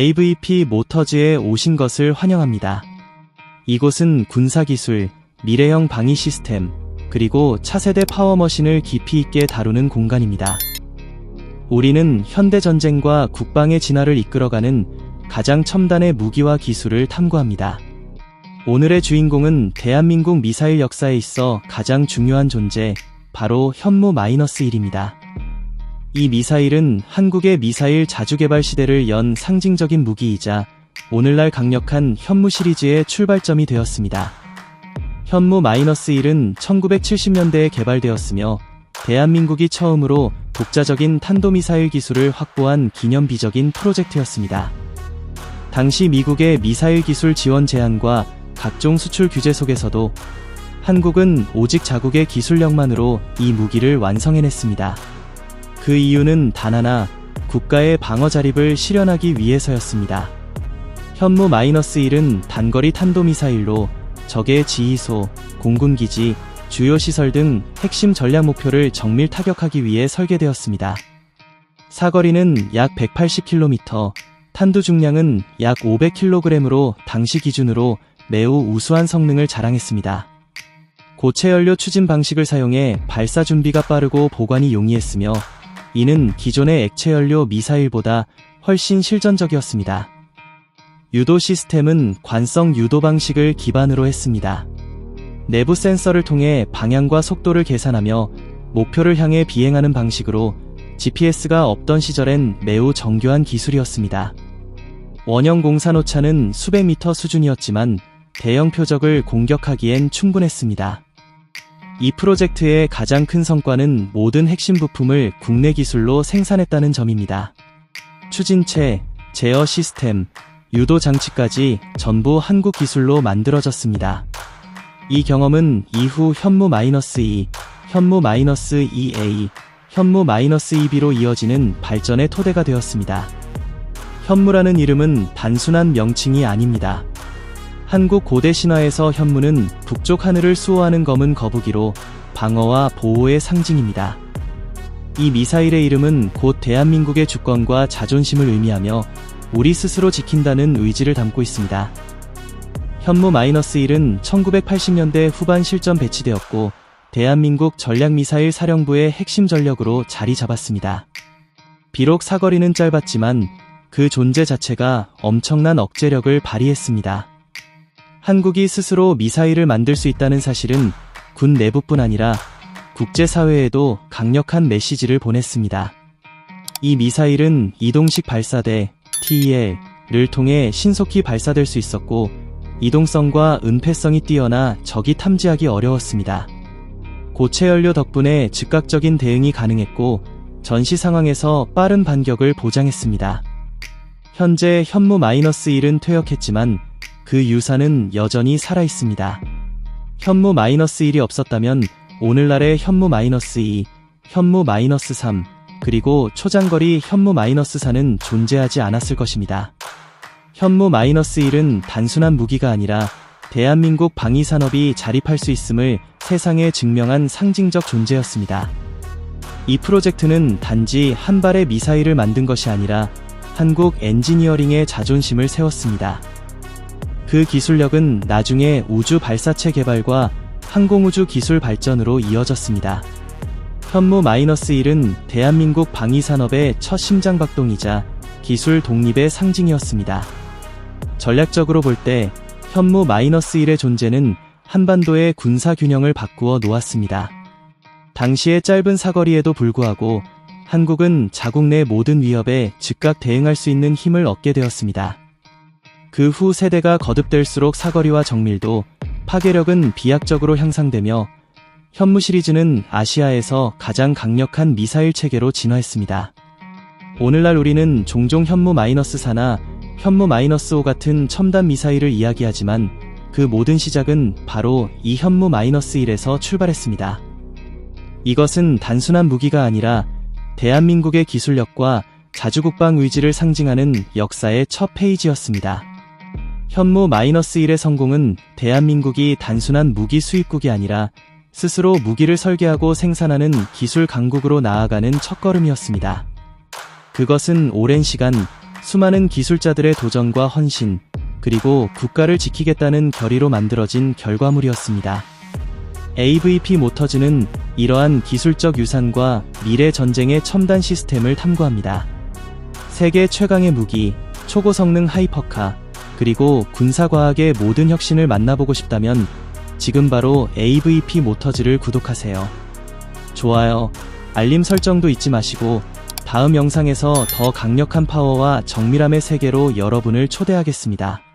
AVP 모터즈에 오신 것을 환영합니다. 이곳은 군사기술, 미래형 방위 시스템, 그리고 차세대 파워머신을 깊이 있게 다루는 공간입니다. 우리는 현대전쟁과 국방의 진화를 이끌어가는 가장 첨단의 무기와 기술을 탐구합니다. 오늘의 주인공은 대한민국 미사일 역사에 있어 가장 중요한 존재, 바로 현무-1입니다. 이 미사일은 한국의 미사일 자주개발 시대를 연 상징적인 무기이자 오늘날 강력한 현무 시리즈의 출발점이 되었습니다. 현무-1은 1970년대에 개발되었으며 대한민국이 처음으로 독자적인 탄도미사일 기술을 확보한 기념비적인 프로젝트였습니다. 당시 미국의 미사일 기술 지원 제한과 각종 수출 규제 속에서도 한국은 오직 자국의 기술력만으로 이 무기를 완성해냈습니다. 그 이유는 단 하나, 국가의 방어 자립을 실현하기 위해서였습니다. 현무 마이너스 1은 단거리 탄도미사일로 적의 지휘소, 공군기지, 주요 시설 등 핵심 전략 목표를 정밀 타격하기 위해 설계되었습니다. 사거리는 약 180km, 탄두 중량은 약 500kg으로 당시 기준으로 매우 우수한 성능을 자랑했습니다. 고체 연료 추진 방식을 사용해 발사 준비가 빠르고 보관이 용이했으며 이는 기존의 액체 연료 미사일보다 훨씬 실전적이었습니다. 유도 시스템은 관성 유도 방식을 기반으로 했습니다. 내부 센서를 통해 방향과 속도를 계산하며 목표를 향해 비행하는 방식으로 GPS가 없던 시절엔 매우 정교한 기술이었습니다. 원형 공산 오차는 수백 미터 수준이었지만 대형 표적을 공격하기엔 충분했습니다. 이 프로젝트의 가장 큰 성과는 모든 핵심 부품을 국내 기술로 생산했다는 점입니다. 추진체, 제어 시스템, 유도 장치까지 전부 한국 기술로 만들어졌습니다. 이 경험은 이후 현무-2, 현무-2A, 현무-2B로 이어지는 발전의 토대가 되었습니다. 현무라는 이름은 단순한 명칭이 아닙니다. 한국 고대 신화에서 현무는 북쪽 하늘을 수호하는 검은 거북이로 방어와 보호의 상징입니다. 이 미사일의 이름은 곧 대한민국의 주권과 자존심을 의미하며 우리 스스로 지킨다는 의지를 담고 있습니다. 현무-1은 1980년대 후반 실전 배치되었고 대한민국 전략미사일 사령부의 핵심 전력으로 자리 잡았습니다. 비록 사거리는 짧았지만 그 존재 자체가 엄청난 억제력을 발휘했습니다. 한국이 스스로 미사일을 만들 수 있다는 사실은 군 내부뿐 아니라 국제사회에도 강력한 메시지를 보냈습니다. 이 미사일은 이동식 발사대 TEL을 통해 신속히 발사될 수 있었고 이동성과 은폐성이 뛰어나 적이 탐지하기 어려웠습니다. 고체 연료 덕분에 즉각적인 대응이 가능했고 전시 상황에서 빠른 반격을 보장했습니다. 현재 현무-1은 퇴역했지만 그 유산은 여전히 살아있습니다. 현무-1이 없었다면 오늘날의 현무-2, 현무-3, 그리고 초장거리 현무-4는 존재하지 않았을 것입니다. 현무-1은 단순한 무기가 아니라 대한민국 방위산업이 자립할 수 있음을 세상에 증명한 상징적 존재였습니다. 이 프로젝트는 단지 한 발의 미사일을 만든 것이 아니라 한국 엔지니어링의 자존심을 세웠습니다. 그 기술력은 나중에 우주 발사체 개발과 항공우주 기술 발전으로 이어졌습니다. 현무-1은 대한민국 방위산업의 첫 심장박동이자 기술 독립의 상징이었습니다. 전략적으로 볼 때 현무-1의 존재는 한반도의 군사 균형을 바꾸어 놓았습니다. 당시의 짧은 사거리에도 불구하고 한국은 자국 내 모든 위협에 즉각 대응할 수 있는 힘을 얻게 되었습니다. 그 후 세대가 거듭될수록 사거리와 정밀도, 파괴력은 비약적으로 향상되며 현무 시리즈는 아시아에서 가장 강력한 미사일 체계로 진화했습니다. 오늘날 우리는 종종 현무-4나 현무-5 같은 첨단 미사일을 이야기하지만 그 모든 시작은 바로 이 현무-1에서 출발했습니다. 이것은 단순한 무기가 아니라 대한민국의 기술력과 자주국방 의지를 상징하는 역사의 첫 페이지였습니다. 현무-1의 성공은 대한민국이 단순한 무기 수입국이 아니라 스스로 무기를 설계하고 생산하는 기술 강국으로 나아가는 첫걸음이었습니다. 그것은 오랜 시간 수많은 기술자들의 도전과 헌신, 그리고 국가를 지키겠다는 결의로 만들어진 결과물이었습니다. AVP 모터즈는 이러한 기술적 유산과 미래 전쟁의 첨단 시스템을 탐구합니다. 세계 최강의 무기, 초고성능 하이퍼카, 그리고 군사과학의 모든 혁신을 만나보고 싶다면 지금 바로 AVP 모터즈를 구독하세요. 좋아요, 알림 설정도 잊지 마시고 다음 영상에서 더 강력한 파워와 정밀함의 세계로 여러분을 초대하겠습니다.